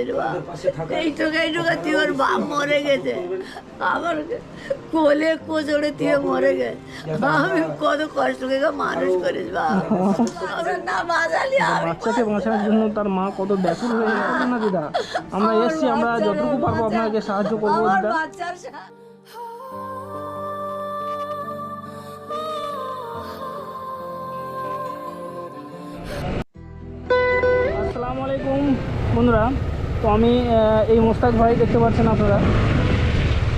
করিস বাবা। এইটুকু এইটুকু তুই ওর বাপ মরে গেছে। আমার কোলে কোচড়ে তুই মরে গেছে। আমি কত কষ্ট করে মানুষ করিস বাবা। না বাজালি বাচ্চাকে বাঁচানোর জন্য তার মা কত ব্যাকুল হয়ে গেছে না দিদা? আমরা এসছি আমরা যতটুকু পারব আপনাকে সাহায্য করব দিদা। আসসালামু আলাইকুম বন্ধুরা। তো আমি এই মোস্তাক ভাই দেখতে পাচ্ছেন আপনারা।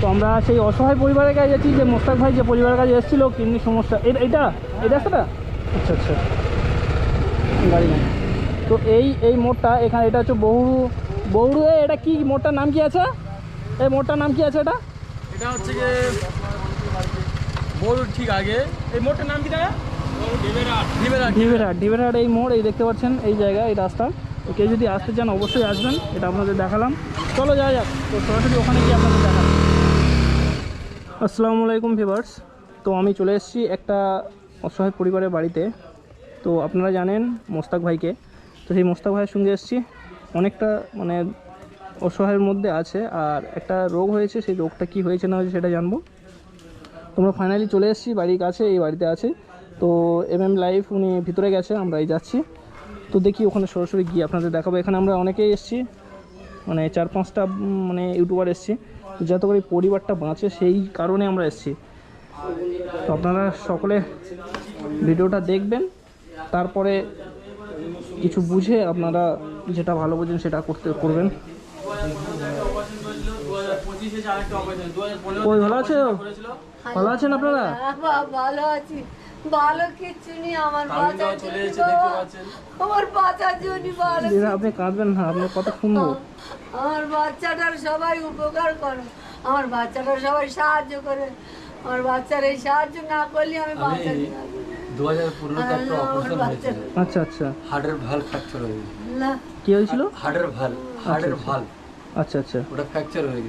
তো আমরা সেই অসহায় পরিবারের কাছে যাচ্ছি যে মোস্তাক ভাই যে পরিবারের কাছে এসেছিল কিডনি সমস্যা। এটা? এটা এই রাস্তাটা? আচ্ছা আচ্ছা। গাড়ি নেই। তো এই এই মোড়টা এখানে এটা হচ্ছে বহুরু বহুরু এটা কি মোড়টার নাম কি আছে? এই মোড়টার নাম কি আছে এটা? এটা হচ্ছে গিয়ে বড় ঠিক আগে। এই মোড়টার নাম কি দাদা? ডিবেরাট ডিবেরহাট ডিবেরহাট এই মোড় এই দেখতে পাচ্ছেন এই জায়গা এই রাস্তা। তো কেউ যদি আসতে চান অবশ্যই আসবেন, এটা আপনাদের দেখালাম। চলো যাওয়া যাক, তো সরাসরি ওখানে গিয়ে আপনাদের দেখালাম। আসসালামু আলাইকুম ভিভার্স তো আমি চলে এসেছি একটা অসহায় পরিবারের বাড়িতে। তো আপনারা জানেন মোস্তাক ভাইকে, তো সেই মোস্তাক ভাইয়ের সঙ্গে এসেছি। অনেকটা মানে অসহায়ের মধ্যে আছে, আর একটা রোগ হয়েছে, সেই রোগটা কি হয়েছে না হয়েছে সেটা জানব। তোমরা ফাইনালি চলে এসেছি, বাড়ির কাছে, এই বাড়িতে আছে। তো এম এম লাইফ উনি ভিতরে গেছে আমরা এই যাচ্ছি। তো দেখি ওখানে সরাসরি গিয়ে আপনাদের দেখাবো। এখানে আমরা অনেকেই এসেছি মানে চার পাঁচটা মানে ইউটিউবার এসেছি। তো যাতে করে পরিবারটা বাঁচে, সেই কারণে আমরা এসেছি। তো আপনারা সকলে ভিডিওটা দেখবেন, তারপরে কিছু বুঝে আপনারা যেটা ভালো বোঝেন সেটা করতে, করবেন। ভালো আছে ভালো আছেন আপনারা? ভালো আছি। ভালো নেই আমার জন্য। জন্য ভালো আপনি কাঁদবেন না আপনি কত সুন্দর। আমার বাচ্চাটার সবাই উপকার করো। আমার বাচ্চাটার সবাই সাহায্য করে। আমার বাচ্চার এই সাহায্য না করলে আমি দু হাজার পনেরোতে একটা অপারেশন হয়েছিল। আচ্ছা আচ্ছা। হার্টের ভালো ফ্র্যাকচার হয়ে গেছিল না। কি হয়েছিল? হার্টের ভালো হার্টের ভালো। আচ্ছা আচ্ছা। ওটা ফ্র্যাকচার হয়ে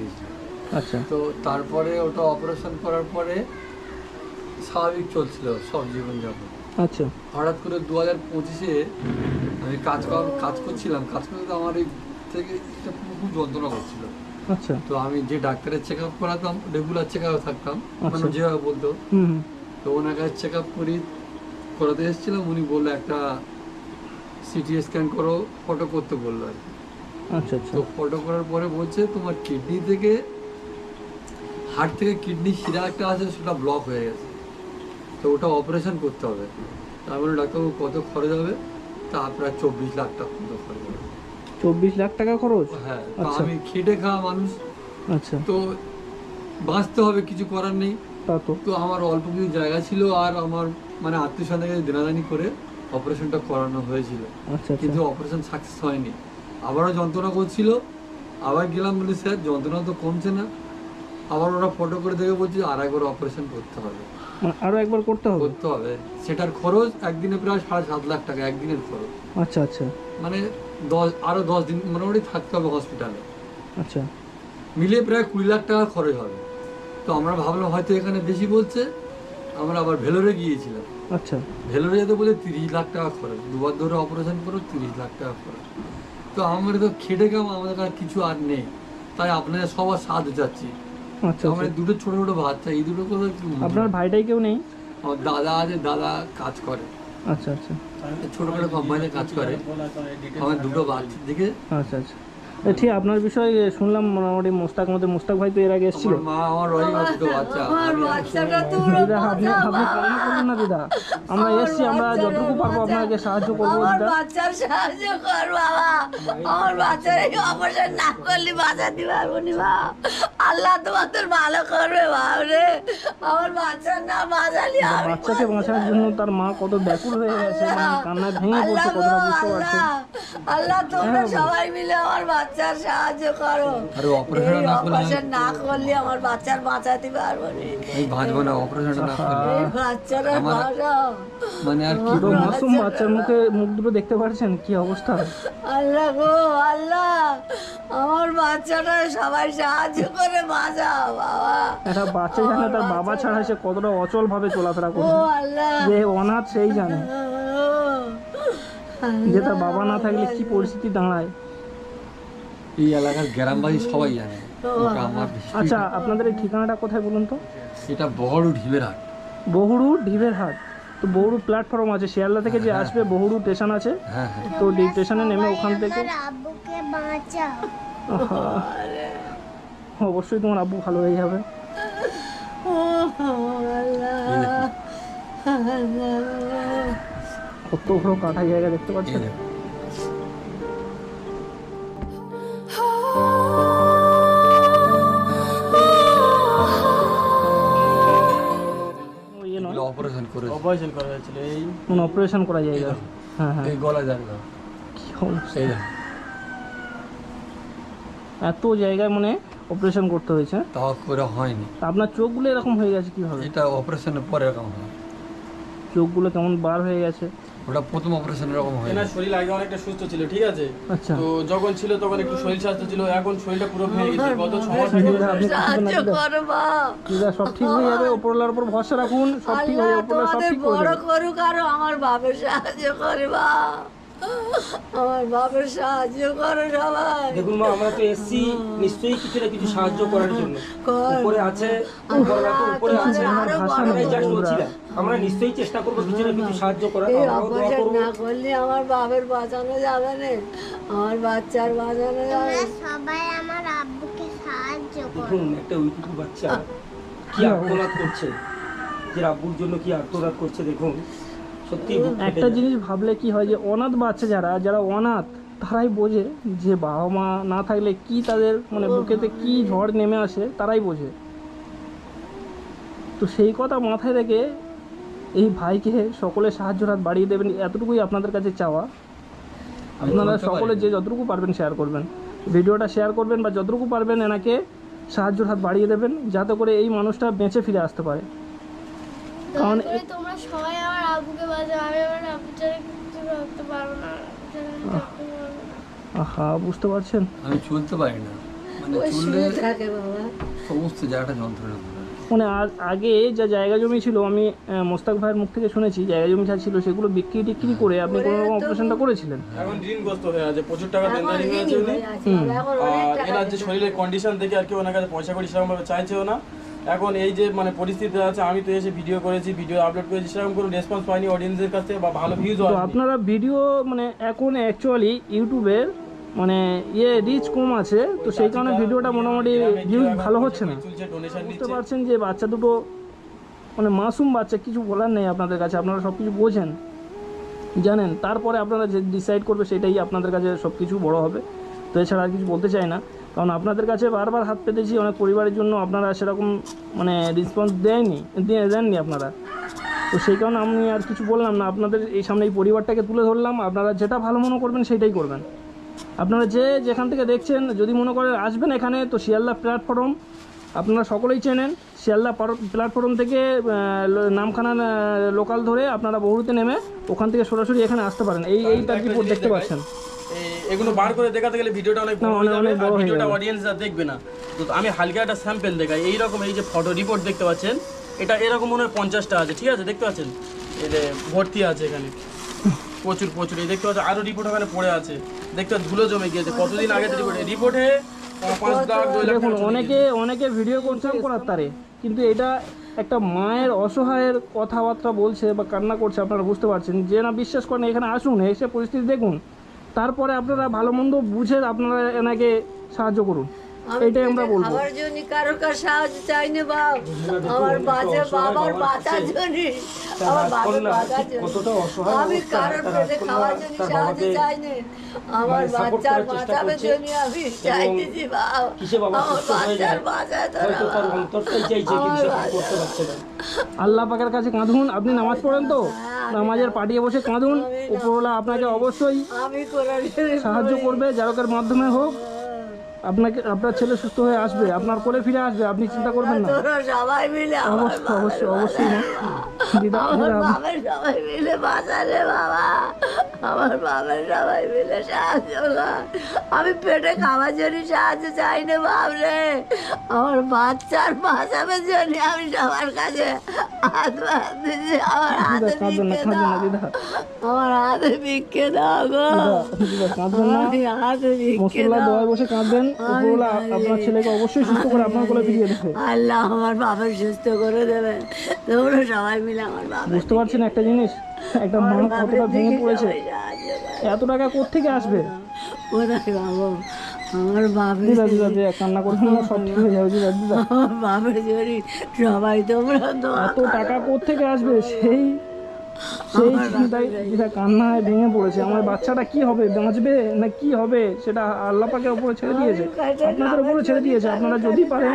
আচ্ছা। তো তারপরে ওটা অপারেশন করার পরে স্বাভাবিক চলছিল সব জীবনযাপন। আচ্ছা। হঠাৎ করে দু হাজার পঁচিশে আমি কাজ কাজ করছিলাম। কাজ করতে আমার এই থেকে একটা খুব যন্ত্রণা করছিল। আচ্ছা। তো আমি যে ডাক্তারের চেক আপ করাতাম রেগুলার চেক আপ থাকতাম মানে আচ্ছা। যেভাবে বলতো। তো ওনার কাছে চেক আপ করি করাতে এসেছিলাম উনি বলল একটা সিটি স্ক্যান করো ফটো করতে বলল আর কি। আচ্ছা আচ্ছা। তো ফটো করার পরে বলছে তোমার কিডনি থেকে হার্ট থেকে কিডনি শিরা একটা আছে সেটা ব্লক হয়ে গেছে। তো ওটা অপারেশন করতে হবে। তারপরে ডাক্তারবাবু কত খরচ হবে? তা প্রায় চব্বিশ লাখ টাকা মতো খরচ হবে। চব্বিশ লাখ টাকা খরচ? হ্যাঁ আচ্ছা। আমি খেটে খাওয়া মানুষ। আচ্ছা। তো বাঁচতে হবে কিছু করার নেই। তা তো। তো আমার অল্প কিছু জায়গা ছিল আর আমার মানে আত্মীয় স্বজনকে দেনাদানি করে অপারেশনটা করানো হয়েছিল। আচ্ছা আচ্ছা। কিন্তু অপারেশন সাকসেস হয়নি। আবারও যন্ত্রণা করছিল। আবার গেলাম বলে স্যার যন্ত্রণা তো কমছে না। আবার ওরা ফটো করে দেখে বলছে আর একবার অপারেশন করতে হবে। মানে আরও একবার করতে হবে? করতে হবে। সেটার খরচ একদিনে প্রায় সাড়ে সাত লাখ টাকা একদিনের খরচ। আচ্ছা আচ্ছা। মানে দশ আরও দশ দিন মোটামুটি থাকতে হবে হসপিটালে আচ্ছা। মিলিয়ে প্রায় কুড়ি লাখ টাকা খরচ হবে। তো আমরা ভাবলাম হয়তো এখানে বেশি বলছে আমরা আবার ভেলোরে গিয়েছিলাম। আচ্ছা। ভেলোরে যেতে বলে তিরিশ লাখ টাকা খরচ দুবার ধরে অপারেশন করো তিরিশ লাখ টাকা খরচ। তো আমরা তো খেটে গেলাম আমাদের কাছে কিছু আর নেই। তাই আপনাদের সবার সাহায্য চাচ্ছি। আচ্ছা আমার আচ্ছা দুটো ছোট ছোট বাচ্চা এই দুটো কথা আপনার ভাইটাই কেউ নেই? আমার দাদা আছে দাদা কাজ করে। আচ্ছা আচ্ছা। ছোটখাটো কোম্পানিতে কাজ করে। আমার দুটো বাচ্চা দেখে? আচ্ছা আচ্ছা। ঠিক আপনার বিষয়ে শুনলাম মোটামুটি মোস্তাক আমাদের মোস্তাক ভাই তো এর আগে এসেছিল। আমার মা আমার রয়ে দুটো বাচ্চা। আমার আমি বাচ্চাটা তো দিদা আপনি আপনি কান্না করবেন না দিদা। আমরা এসেছি আমরা যতটুকু পারব আপনাকে সাহায্য করব দিদা। বাচ্চার সাহায্য কর বাবা। আমার বাচ্চার এই অপারেশন না করলে বাঁচাতে পারব নি বাবা। আল্লাহ তোমাদের ভালো করবে বাবা রে। আমার বাচ্চার না বাঁচালি আমি বাচ্চাকে বাঁচানোর জন্য তার মা কত ব্যাকুল হয়ে গেছে কান্নায় ভেঙে আল্লাহ পড়ছে কতটা বুঝতে পারছেন আল্লাহ তোমরা সবাই মিলে আমার বাচ্চার সাহায্য করো। আরে অপারেশন না করলে অপারেশন না করলে আমার বাচ্চার বাঁচাতে পারব নি। এই বাঁচবো না অপারেশনটা না করলে। বাচ্চারা বাঁচাও মানে আর কি তো মাসুম বাচ্চার মুখে মুখ দুটো দেখতে পাচ্ছেন কি অবস্থা? আল্লাহ গো আল্লাহ। আমার বাচ্চাটা সবাই সাহায্য করে বাঁচাও বাবা। একটা বাচ্চা জানে তার বাবা ছাড়া সে কতটা অচল ভাবে চলাফেরা ও আল্লাহ। যে অনাথ সেই জানে। যে তার বাবা না থাকলে কি পরিস্থিতি দাঁড়ায়? এই এলাকার গ্রামবাসী সবাই জানে। ওটা আমার আচ্ছা আপনাদের এই ঠিকানাটা কোথায় বলুন তো? এটা বড় ঢিবের হাট বহুরু ডিভের হাট তো বহুরু প্ল্যাটফর্ম আছে শিয়ালদা থেকে যে আসবে বহুরু স্টেশন আছে। হ্যাঁ হ্যাঁ। তো স্টেশনে নেমে ওখান থেকে। আব্বুকে বাঁচাও। অবশ্যই তোমার আব্বু ভালো হয়ে যাবে কত বড় কাটা জায়গা দেখতে পাচ্ছেন? করে অপারেশন করা হয়েছিল এই কোন অপারেশন করা জায়গা হ্যাঁ হ্যাঁ। এই গলা না কি অবস্থা। এত জায়গায় মানে অপারেশন করতে হয়েছে? তাও করে হয়নি। তা আপনার চোখগুলো এরকম হয়ে গেছে কীভাবে? এটা অপারেশনের পরে এরকম হয়। চোখগুলো কেমন বার হয়ে গেছে? ওটা প্রথম অপারেশন এরকম হয় না শরীর আগে অনেকটা সুস্থ ছিল ঠিক আছে? আচ্ছা। তো যখন ছিল তখন একটু শরীর স্বাস্থ্য ছিল এখন শরীরটা পুরো ভেঙে গেছে গত ছ মাস। আগে সাহায্য করো সব ঠিক হয়ে যাবে ওপরলার উপর ভরসা রাখুন সব ঠিক হয়ে যাবে ওপরলা সব ঠিক হয়ে যাবে বড় করুক আরও আমার বাপের সাহায্য করে বাপ। আমার বাপের সাহায্য করো সবাই। দেখুন মা আমরা তো এসছি নিশ্চয়ই কিছু না কিছু সাহায্য করার জন্য। উপরে আছে উপরে আছে। আমরা নিশ্চয়ই চেষ্টা করব কিছু না কিছু সাহায্য করার। এই অপারেশন না করলে আমার বাপের বাঁচানো যাবে না। আমার বাচ্চার বাঁচানো যাবে সবাই আমার আব্বুকে সাহায্য করো। দেখুন একটা ওইটুকু বাচ্চা কি আর্তনাদ করছে। যে আব্বুর জন্য কি আর্তনাদ করছে দেখুন। সত্যি একটা জিনিস ভাবলে কি হয় যে অনাথ বাচ্চা যারা যারা অনাথ তারাই বোঝে যে বাবা মা না থাকলে কি তাদের মানে বুকেতে কি ঝড় নেমে আসে তারাই বোঝে। তো সেই কথা মাথায় রেখে এই ভাইকে সকলে সাহায্য হাত বাড়িয়ে দেবেন এতটুকুই আপনাদের কাছে চাওয়া। আপনারা সকলে যে যতটুকু পারবেন শেয়ার করবেন। ভিডিওটা শেয়ার করবেন বা যতটুকু পারবেন এনাকে সাহায্যের হাত বাড়িয়ে দেবেন যাতে করে এই মানুষটা বেঁচে ফিরে আসতে পারে। কারণ তোমরা সবাই আমার আব্বুকে আহা। বুঝতে পারছেন? আমি চলতে পারি না। মানে চললে থাকে বাবা। সমস্ত জায়গাটা যন্ত্রণা করে মানে আগে যা জায়গা জমি ছিল আমি মোস্তাক ভাইয়ের মুখ থেকে শুনেছি জায়গা জমি যা ছিল সেগুলো বিক্রি টিক্রি করে আপনি কোনো রকম অপারেশনটা করেছিলেন? এখন ঋণগ্রস্ত হয়ে আছে প্রচুর টাকা দেনদারি হয়ে আছে। ঋণী উনি হয়ে এনার যে শরীরের কন্ডিশন দেখে আর কি ওনার কাছে পয়সা করি সেরকমভাবে চাইছেও না। এখন এই যে মানে পরিস্থিতি আছে আমি তো এসে ভিডিও করেছি ভিডিও আপলোড করেছি সেরকম কোনো রেসপন্স পাইনি অডিয়েন্সের কাছে বা ভালো তো আসেনি আপনারা ভিডিও মানে এখন অ্যাকচুয়ালি ইউটিউবের মানে ইয়ে রিচ কম আছে তো সেই কারণে ভিডিওটা মোটামুটি ভিউজ ভালো হচ্ছে না। বুঝতে পারছেন যে বাচ্চা দুটো মানে মাসুম বাচ্চা কিছু বলার নেই আপনাদের কাছে আপনারা সব কিছু বোঝেন জানেন। তারপরে আপনারা যে ডিসাইড করবে সেটাই আপনাদের কাছে সব কিছু বড় হবে। তো এছাড়া আর কিছু বলতে চাই না। কারণ আপনাদের কাছে বারবার হাত পেতেছি অনেক পরিবারের জন্য আপনারা সেরকম মানে রেসপন্স দেয়নি দিয়ে- দেননি আপনারা। তো সেই কারণে আমি আর কিছু বললাম না আপনাদের এই সামনে এই পরিবারটাকে তুলে ধরলাম আপনারা যেটা ভালো মনে করবেন সেটাই করবেন। আপনারা যে যেখান থেকে দেখছেন যদি মনে করেন আসবেন এখানে তো শিয়ালদা প্ল্যাটফর্ম আপনারা সকলেই চেনেন শিয়ালদা প্ল্যাটফর্ম থেকে নামখানা লোকাল ধরে আপনারা বহুরুতে নেমে ওখান থেকে সরাসরি এখানে আসতে পারেন। এই এই তার রিপোর্ট দেখতে পাচ্ছেন। এগুলো বার করে দেখাতে গেলে ভিডিওটা অনেক বড় হয়ে যাবে আর ভিডিওটা। অডিয়েন্সরা দেখবে না। তো আমি হালকা একটা স্যাম্পল দেখাই। এইরকম এই যে ফটো রিপোর্ট দেখতে পাচ্ছেন এটা এরকম মনে হয় পঞ্চাশটা আছে ঠিক আছে? দেখতে পাচ্ছেন? এই যে ভর্তি আছে এখানে। প্রচুর প্রচুর। এই দেখতে পাচ্ছেন আরও রিপোর্ট ওখানে পড়ে আছে। দেখতে ধুলো জমে গিয়েছে। কতদিন আগে রিপোর্ট রিপোর্টে দেখুন অনেকে অনেকে ভিডিও করছেন করার তারে কিন্তু এটা একটা মায়ের অসহায়ের কথাবার্তা বলছে বা কান্না করছে আপনারা বুঝতে পারছেন। যে না বিশ্বাস করেন এখানে আসুন এসে পরিস্থিতি দেখুন। তারপরে আপনারা ভালো মন্দ বুঝে আপনারা এনাকে সাহায্য করুন। এটাই আমরা বলব। খাওয়ার জন্য কারও কার সাহায্য চাই না বাপ। আমার বাচ্চা বাবার বাঁচার জন্য আমার বাবার বাঁচার জন্য। আমি অবস্থা, কারোর পেটে খাওয়ার জন্য সাহায্য চাই না। আমার মানে বাচ্চার বাঁচাবার জন্য আমি চাইতেছি বাপ। আমার বাচ্চার আল্লাহ পাকের কাছে কাঁদুন আপনি নামাজ পড়েন তো? নামাজের পাঠিয়ে বসে কাঁদুন উপরওয়ালা আপনাকে অবশ্যই সাহায্য করবে যারকের মাধ্যমে হোক। আপনাকে আপনার ছেলে সুস্থ হয়ে আসবে আপনার কোলে ফিরে আসবে আপনি চিন্তা করবেন না। সবাই মিলে আমার অবশ্যই অবশ্যই অবশ্যই না। দিদা সবাই মিলে বাঁচালে বাবা। আমার বাবার সবাই মিলে সাহায্য আমি পেটে খাওয়ার জন্য সাহায্য চাই না বাবরে। আমার বাচ্চার বাঁচাবার জন্য আমি সবার কাছে হাত বাঁধতেছি আমার হাতে ভিক্ষে দাও। আমার হাতে ভিক্ষে দাও গো। হাতে ভিক্ষে দাও। বসে কাঁদবেন। উপরওয়ালা আপনার ছেলেকে অবশ্যই সুস্থ করে আপনার কোলে ফিরিয়ে দেবে আল্লাহ আমার বাবার সুস্থ করে দেবে। তোমরা সবাই মিলে আমার বাবা বুঝতে পারছেন একটা জিনিস? একটা মা কতটা ভেঙে পড়েছে। এত টাকা কোত্থেকে আসবে? কোথায় বাবু আমার বাপের দিদা কান্না করবেন না সব ঠিক হয়ে যাবে দিদা দিদা। আমার বাপের জন্য সবাই তোমরা দোয়া এত টাকা কোত্থেকে আসবে? সেই সেই চিন্তায় দিদা কান্নায় ভেঙে পড়েছে। আমার বাচ্চাটা কি হবে? বাঁচবে না কি হবে? সেটা আল্লাহ পাকের উপরে ছেড়ে দিয়েছে। আপনাদের উপরে ছেড়ে দিয়েছে। আপনারা যদি পারেন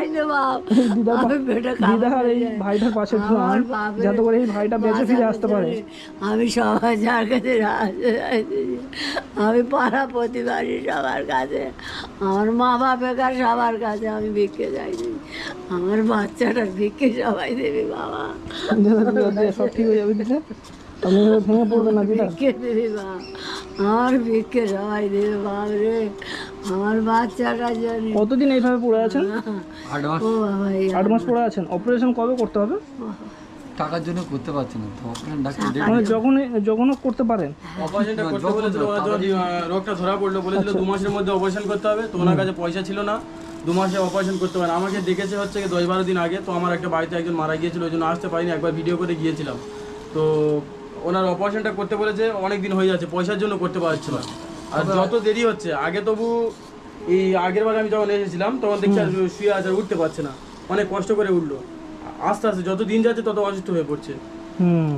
দিদার এই ভাইটার পাশে দাঁড়ান যাতে করে এই ভাইটা বেঁচে ফিরে আসতে পারে। আমি সবার যার কাছে আমি পাড়া প্রতিবারই সবার কাছে। আমার মা বাপের কাছে সবার কাছে আমি ভিক্ষে চাইছি। আমার বাচ্চাটার ভিক্ষে সবাই দেবে বাবা। সব ঠিক হয়ে যাবে ভেঙে না দিদা। আমার ভিক্ষে সবাই আমার কতদিন এইভাবে পড়ে আছেন? আট মাস। পড়ে আছেন। অপারেশন কবে করতে হবে? টাকার জন্য করতে পারছি না তো অপারেশন ডাক্তার মানে যখনও করতে পারেন। অপারেশনটা করতে যখন আহ, রোগটা ধরা পড়ল বলেছিল দু মাসের মধ্যে অপারেশন করতে হবে। তো ওনার কাছে পয়সা ছিল না দু মাসে অপারেশন করতে পারেন আমাকে ডেকেছে হচ্ছে দশ বারো দিন আগে তো আমার একটা বাড়িতে একজন মারা গিয়েছিল ওই জন্য আসতে পারিনি একবার ভিডিও করে গিয়েছিলাম। তো ওনার অপারেশনটা করতে বলেছে অনেক দিন হয়ে যাচ্ছে পয়সার জন্য করতে পারছে না। আর যত দেরি হচ্ছে আগে তবু এই আগের বার আমি যখন এসেছিলাম তখন দেখছি আর শুয়ে আছে আর উঠতে পারছে না। অনেক কষ্ট করে উঠল। আস্তে আস্তে যত দিন যাচ্ছে তত অসুস্থ হয়ে পড়ছে। হুম।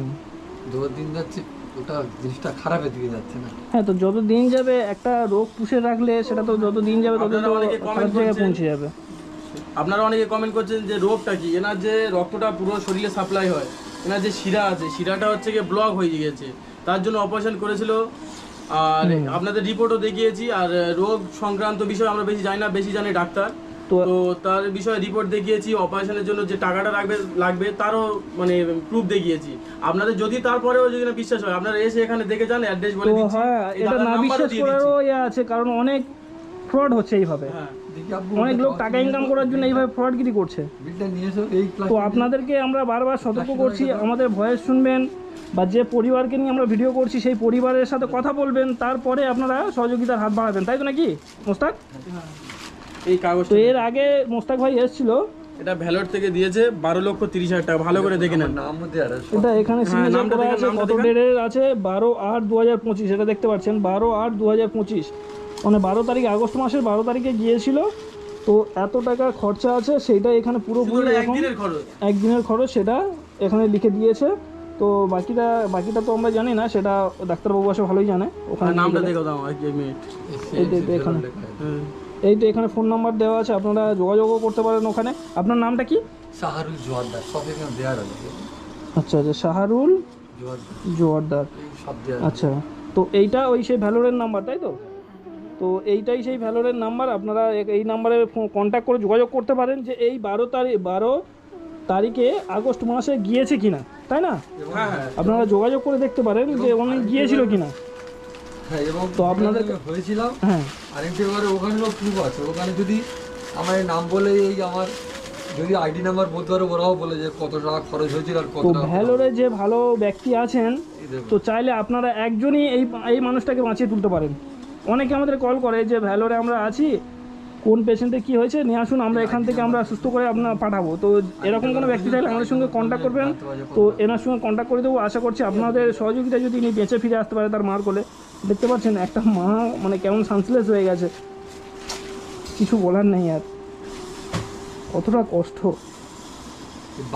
দিন যাচ্ছে ওটা জিনিসটা খারাপের দিকে যাচ্ছে না। হ্যাঁ তো যত দিন যাবে একটা রোগ পুষে রাখলে সেটা তো যত দিন যাবে তত খারাপ জায়গায় পৌঁছে যাবে। আপনারা অনেকে কমেন্ট করছেন যে রোগটা কি? এনার যে রক্তটা পুরো শরীরে সাপ্লাই হয় এনার যে শিরা আছে শিরাটা হচ্ছে গিয়ে ব্লক হয়ে গিয়েছে। তার জন্য অপারেশন করেছিল। আর আপনাদের রিপোর্টও দেখিয়েছি। আর রোগ সংক্রান্ত বিষয় আমরা বেশি জানি না বেশি জানে ডাক্তার। তো- তার বিষয়ে রিপোর্ট দেখিয়েছি অপারেশনের জন্য যে টাকাটা লাগবে লাগবে তারও মানে প্রুফ দেখিয়েছি। আপনাদের যদি তারপরেও যদি না বিশ্বাস হয় আপনারা এসে এখানে দেখে যান অ্যাড্রেস বলে দিচ্ছি। হ্যাঁ এটা না বিশ্বাস। করারও ইয়ে আছে কারণ অনেক ফ্রড হচ্ছে এইভাবে। হ্যাঁ। অনেক লোক টাকা ইনকাম করার জন্য এইভাবে ফ্রডগিরি করছে। তো আপনাদেরকে আমরা বারবার সতর্ক করছি আমাদের ভয়েস শুনবেন বা যে পরিবারকে নিয়ে আমরা ভিডিও করছি সেই পরিবারের সাথে কথা বলবেন তারপরে আপনারা সহযোগিতার হাত বাড়াবেন তাই তো নাকি মোস্তাক? এই কাগজ তো এর আগে মোস্তাক ভাই এসেছিল। এটা ভ্যালট থেকে দিয়েছে বারো লক্ষ তিরিশ হাজার টাকা ভালো করে দেখে নেন। এটা এখানে সিগনেচার করা আছে কত। ডেটের আছে? বারো আট দু হাজার পঁচিশ এটা দেখতে পাচ্ছেন বারো আট দু হাজার পঁচিশ। মানে বারো তারিখ আগস্ট মাসের বারো তারিখে গিয়েছিল। তো এত টাকা খরচা আছে সেইটা এখানে পুরোপুরি এখন একদিনের খরচ? সেটা এখানে লিখে দিয়েছে। তো বাকিটা বাকিটা তো আমরা জানি না সেটা ডাক্তারবাবু আসে ভালোই জানে। ওখানে নামটা দেখো দাও এক মিনিট এই তো- এখানে। এই তো এখানে ফোন নাম্বার দেওয়া আছে আপনারা যোগাযোগও করতে পারেন ওখানে। আপনার নামটা কি? সাহারুল জোয়ারদার সব এখানে দেওয়ার আছে আচ্ছা আচ্ছা শাহরুল জোয়ারদার। আচ্ছা তো এইটা ওই সেই ভ্যালোরের নাম্বার তাই তো? তো এইটাই সেই ভ্যালোরের নাম্বার আপনারা এই নাম্বারে কন্ট্যাক্ট করে যোগাযোগ করতে পারেন যে এই বারো তারিখ বারো তারিখে আগস্ট মাসে গিয়েছে কিনা তাই না? হ্যাঁ হ্যাঁ। আপনারা যোগাযোগ করে দেখতে পারেন যে উনি গিয়েছিল কিনা। হ্যাঁ তো আপনাদের- হয়েছিলাম। হ্যাঁ। আরেকটি ওখানেও প্রুফ আছে। ওখানে যদি আমার নাম বলে এই আমার যদি আইডি নাম্বার বলতে পারো ওরাও বলে যে কত টাকা খরচ হয়েছিল আর কত ভ্যালোরে যে ভালো ব্যক্তি আছেন তো চাইলে আপনারা একজনই এই এই মানুষটাকে বাঁচিয়ে তুলতে পারেন। অনেকে আমাদের কল করে যে, ভ্যালোরে আমরা আছি, কোন পেশেন্টের কি হয়েছে? নিয়ে আসুন, আমরা এখান থেকে আমরা সুস্থ করে আপনার পাঠাবো। তো এরকম কোনো ব্যক্তি চাইলে আমাদের সঙ্গে কন্ট্যাক্ট করবেন। তো এনার সঙ্গে কন্ট্যাক্ট করে দেবো। আশা করছি আপনাদের সহযোগিতা যদি ইনি বেঁচে ফিরে আসতে পারে তার মার কোলে। দেখতে পাচ্ছেন, একটা মা মানে কেমন সানসলেস হয়ে গেছে। কিছু বলার নেই আর। কতটা কষ্ট। এই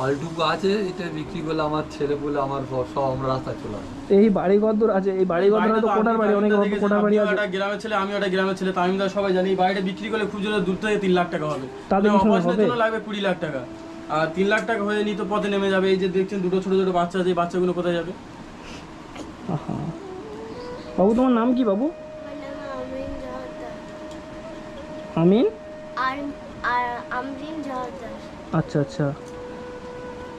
আছে এটা বিক্রি করলে আমার ছেলে বলে আমার সব আমরা রাস্তায় চলে আসে এই বাড়ি ঘর আছে এই বাড়ি ঘর তো কোটার বাড়ি অনেক বাড়িটা কোটার বাড়ি আছে। একটা গ্রামের ছেলে আমি একটা গ্রামের ছেলে তামিমদার সবাই জানি। এই বাড়িটা বিক্রি করলে খুব জোরে দূর থেকে তিন লাখ টাকা হবে। তাদের মানে অপারেশনের জন্য লাগবে কুড়ি লাখ টাকা। আর তিন লাখ টাকা হয়ে নিত পথে নেমে যাবে এই যে দেখছেন দুটো ছোট ছোট বাচ্চা আছে এই বাচ্চাগুলো কোথায় যাবে? আহা। বাবু তোমার নাম কি বাবু? আমার নাম আমিন? আর আর আমরিন জহরদার। আচ্ছা আচ্ছা।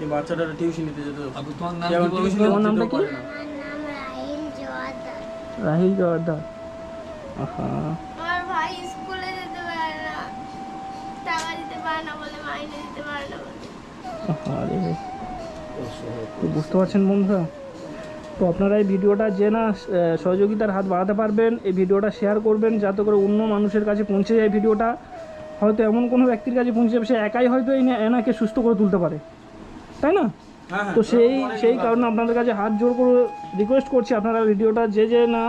এই বাচ্চাটা টিউশন নিতে যেতে। আবু তোমার নাম কি বলো? তোমার নামটা কি? রাহিল আহা। আমার ভাই স্কুলে যেতে পারে না। টাকা দিতে পারে না বলে মাইনে দিতে পারে না আরে তো বুঝতে পারছেন বন্ধুরা? তো আপনারা এই ভিডিওটা যে না সহযোগিতার হাত বাড়াতে পারবেন এই ভিডিওটা শেয়ার করবেন যাতে করে অন্য মানুষের কাছে পৌঁছে যায় ভিডিওটা। হয়তো এমন কোনো ব্যক্তির কাছে পৌঁছে যাবে সে একাই হয়তো এই এনাকে সুস্থ করে তুলতে পারে। তাই না? হ্যাঁ হ্যাঁ। তো সেই সেই কারণে আপনাদের কাছে হাত জোর করে রিকোয়েস্ট করছি আপনারা ভিডিওটা যে যে না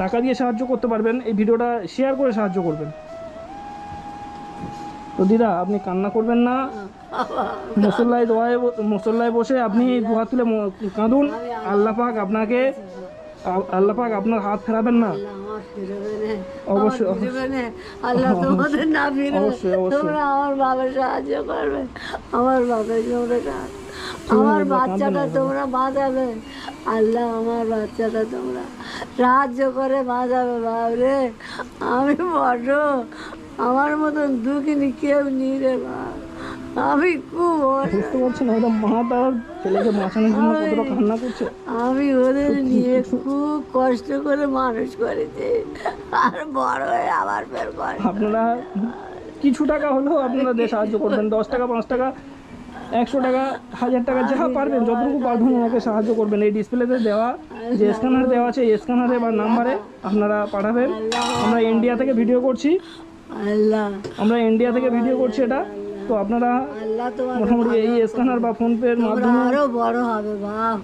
টাকা দিয়ে সাহায্য করতে পারবেন এই ভিডিওটা শেয়ার করে সাহায্য করবেন। তো দিদা আপনি কান্না করবেন না। মুসল্লায় দোয়ায় মুসল্লায় বসে আপনি দুহাত তুলে কাঁদুন। আল্লাহ পাক আপনাকে আল্লাহ পাক আপনার হাত ফেরাবেন না। আল্লাহ তোমাদের না অবশ্যই। তোমরা আমার বাবার সাহায্য করবে। আমার বাবার তোমরা আমার বাচ্চাটা তোমরা বাঁচাবে। আল্লাহ আমার বাচ্চাটা তোমরা সাহায্য করে বাঁচাবে বাবরে আমি বড় আমার মতন দুঃখিনী কেউ নেই রে বাপ। আমি। বুঝতে পারছেন একদম মা তার ছেলেকে বাঁচানোর জন্য কতটা কান্না করছে। আমি ওদের নিয়ে খুব কষ্ট করে মানুষ করেছি। আর বড় হয়ে আবার ফের করে আপনারা কিছু টাকা হলেও আপনারা দিয়ে সাহায্য করবেন দশ টাকা পাঁচ টাকা একশো টাকা হাজার টাকা যা পারবেন যতটুকু পারবেন ওনাকে সাহায্য করবেন। এই ডিসপ্লেতে দেওয়া যে স্ক্যানার দেওয়া আছে এই স্ক্যানারে বা নাম্বারে আপনারা পাঠাবেন। আমরা ইন্ডিয়া থেকে ভিডিও করছি। আমরা ইন্ডিয়া থেকে ভিডিও করছি এটা। তো আপনারা মোটামুটি এই স্ক্যানার বা ফোনপের মাধ্যমে আরও বড় হবে বাপ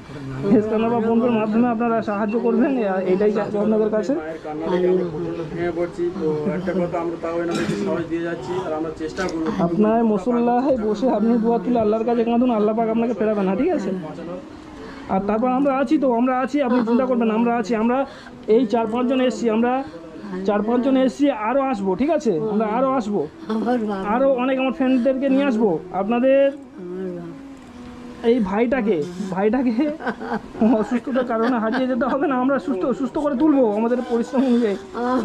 স্ক্যানার বা ফোনপের মাধ্যমে আপনারা সাহায্য করবেন এইটাই চাইব আপনাদের কাছে। মায়ের কান্না দেখে আমরা প্রচণ্ড ভেঙে পড়ছি তো একটা কথা আমরা তাও এনাদেরকে সাহস দিয়ে যাচ্ছি আর আমরা চেষ্টা করব আপনার মুসল্লায় বসে আপনি দোয়া তুলে আল্লাহর কাছে কাঁদুন আল্লাহ পাক আপনাকে ফেরাবে না ঠিক আছে? আর তারপর আমরা আছি তো আমরা আছি আপনি চিন্তা করবেন আমরা আছি আমরা এই চার পাঁচজন এসছি আমরা চার পাঁচজন এসছি আরও আসব ঠিক আছে? আমরা আরও আসব। আরও অনেক আমার ফ্রেন্ডদেরকে নিয়ে আসব। আপনাদের এই ভাইটাকে ভাইটাকে অসুস্থতার কারণে হারিয়ে যেতে হবে না আমরা সুস্থ সুস্থ করে তুলবো আমাদের পরিশ্রম অনুযায়ী।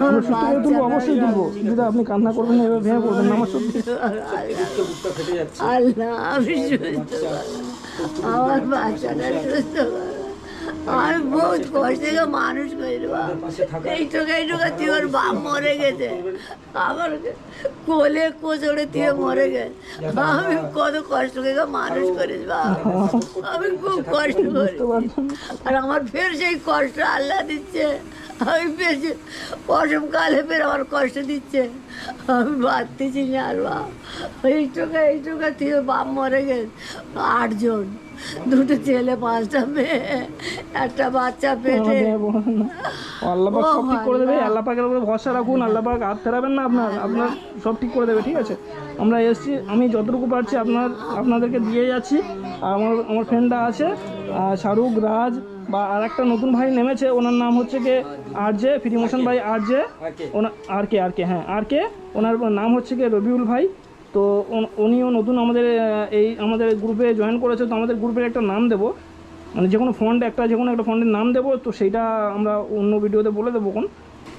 আমরা সুস্থ করে তুলবো অবশ্যই তুলবো। দিদা আপনি কান্না করবেন না এভাবে ভেঙে পড়বেন না আমার সত্যি। আমার বাচ্চাটা সুস্থ। করো। আমি বহুত কষ্ট থেকে মানুষ করব এই টোকা এই টোকা তুই বাপ মরে গেছে। আমার কোলে কোচড়ে তুই মরে গেছে। আমি কত কষ্ট করে মানুষ করিস বাপ। আমি খুব কষ্ট করি আর আমার ফের সেই কষ্ট আল্লাহ দিচ্ছে। আমি বেশি অসমকালে ফের আমার কষ্ট দিচ্ছে। আমি বাঁধতেছি না আর বাপ। এই টোকা এই টোকা তুই বাপ মরে গেছে। আটজন। দুটো ছেলে পাঁচটা মেয়ে একটা বাচ্চা পেটে। আল্লাহ পাক সব ঠিক করে দেবে। আল্লাহ। পাকের উপরে ভরসা রাখুন আল্লাহ পাক হাত ফেরাবেন না আপনার আপনার সব ঠিক করে দেবে ঠিক আছে? আমরা এসেছি আমি যতটুকু পারছি আপনার আপনাদেরকে দিয়ে যাচ্ছি। আর আমার আমার ফ্রেন্ডরা আছে শাহরুখ রাজ বা আর একটা নতুন ভাই নেমেছে ওনার নাম হচ্ছে কি? আর জে ফ্রিমোশন ভাই আর জে। ওনার আর কে আর কে হ্যাঁ আর কে? ওনার নাম হচ্ছে কি? রবিউল ভাই। তো উনিও নতুন আমাদের এই আমাদের গ্রুপে জয়েন করেছে তো আমাদের গ্রুপের একটা নাম দেবো। মানে যে কোনো ফন্ড একটা যে কোনো একটা ফন্ডের নাম দেবো তো সেইটা আমরা অন্য ভিডিওতে বলে দেবো কোন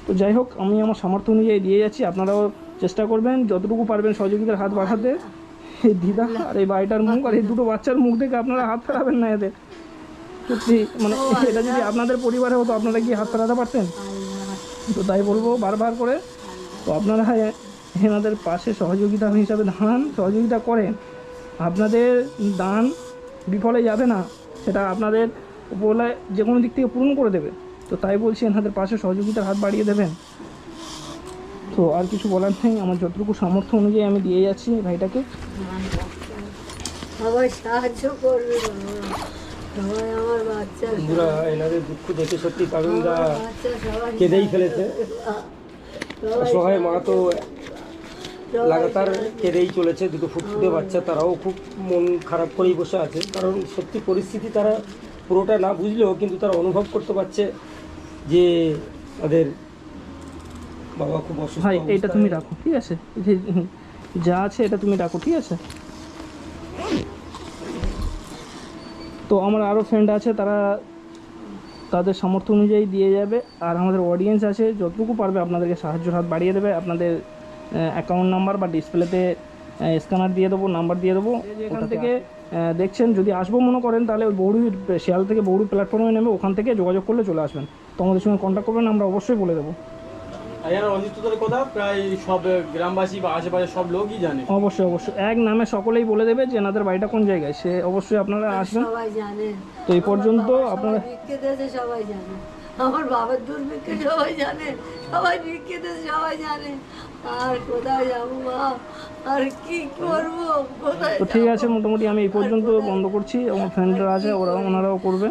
তো যাই হোক আমি আমার সামর্থ্য অনুযায়ী দিয়ে যাচ্ছি। আপনারাও চেষ্টা করবেন যতটুকু পারবেন সহযোগিতার হাত বাড়াতে। এই দিদা আর এই বাড়িটার মুখ আর এই দুটো বাচ্চার মুখ দেখে আপনারা হাত ফেরাবেন না এদের সত্যি মানে এটা যদি আপনাদের পরিবারে হতো আপনারা কি হাত ফেরাতে পারতেন? তো তাই বলব বারবার করে। তো আপনারা এনাদের পাশে সহযোগিতা হিসাবে দাঁড়ান সহযোগিতা করেন। আপনাদের দান বিফলে যাবে না সেটা আপনাদের উপরওয়ালা যে কোনো দিক থেকে পূরণ করে দেবে। তো তাই বলছি এনাদের পাশে সহযোগিতার হাত বাড়িয়ে দেবেন। তো আর কিছু বলার নেই আমার যতটুকু সামর্থ্য অনুযায়ী আমি দিয়ে যাচ্ছি ভাইটাকে। সবাই সাহায্য করবে সবাই আমার বাচ্চা বন্ধুরা এনাদের দুঃখ দেখে সত্যি বাচ্চা কেঁদেই ফেলেছে। অসহায় মা তো লাগাতার কেঁদেই চলেছে দুটো ফুটফুটে বাচ্চা তারাও খুব মন খারাপ করেই বসে আছে। কারণ সত্যি পরিস্থিতি তারা পুরোটা না বুঝলেও কিন্তু তারা অনুভব করতে পারছে যে তাদের বাবা খুব অসুস্থ ভাই এইটা তুমি রাখো ঠিক আছে? যা আছে এটা তুমি রাখো ঠিক আছে? তো আমার আরও ফ্রেন্ড আছে তারা তাদের সামর্থ্য অনুযায়ী দিয়ে যাবে আর আমাদের অডিয়েন্স আছে যতটুকু পারবে আপনাদেরকে সাহায্যের হাত বাড়িয়ে দেবে আপনাদের অ্যাকাউন্ট নাম্বার বা ডিসপ্লেতে স্ক্যানার দিয়ে দেবো নাম্বার দিয়ে দেবো এখান থেকে। দেখছেন যদি আসব মনে করেন তাহলে ওই বৌড়ি শিয়াল থেকে বৌড়ি প্ল্যাটফর্মে নেমে ওখান থেকে যোগাযোগ করলে চলে আসবেন। তো আমাদের সঙ্গে কন্ট্যাক্ট করবেন আমরা অবশ্যই বলে দেবো। কথা প্রায় সব গ্রামবাসী বা আশেপাশে সব লোকই জানে। অবশ্যই অবশ্যই। এক নামে সকলেই বলে দেবে যে এনাদের বাড়িটা কোন জায়গায়। সে অবশ্যই আপনারা আসবেন। তো এই পর্যন্ত আপনারা সবাই জানে। আমার বাবার দুর্ভিক্ষে সবাই জানে। সবাই ভিক্ষে সবাই জানে। আর কোথায় যাব মা? আর কি করব? কোথায় তো ঠিক আছে মোটামুটি আমি এই পর্যন্ত বন্ধ করছি আমার ফ্রেন্ডরা আছে ওরা ওনারাও করবে।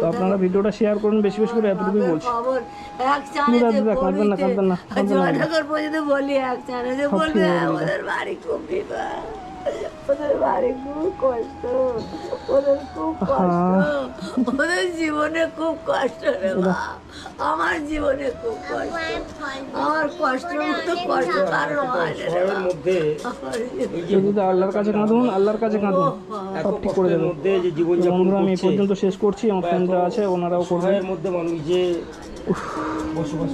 তো আপনারা ভিডিওটা শেয়ার করুন বেশি বেশি করে এতটুকুই বলছি। এক চানে কাঁদবেন না, কাঁদবেন না, কাঁদবেন না। বলি এক চানে যে সব ঠিক বলবে ওদের বাড়ি খুব বিপদ ওদের বাড়ি খুব কষ্ট ওদের খুব কষ্ট। ওদের জীবনে খুব কষ্ট রে আমার জীবনে খুব কষ্ট। আমার কষ্ট মতো কষ্ট কারও না রে শহরের মা। মধ্যে আমার জীবনে- যদি আল্লাহর কাছে কাঁদুন আল্লাহর কাছে কাঁদুন। এত সব ঠিক করে কষ্টের মধ্যে যে তো বন্ধুরা আমি এই পর্যন্ত শেষ করছি আমার ফ্রেন্ডরা আছে ওনারাও করবে শহরের মধ্যে মানুষ যে বসবাস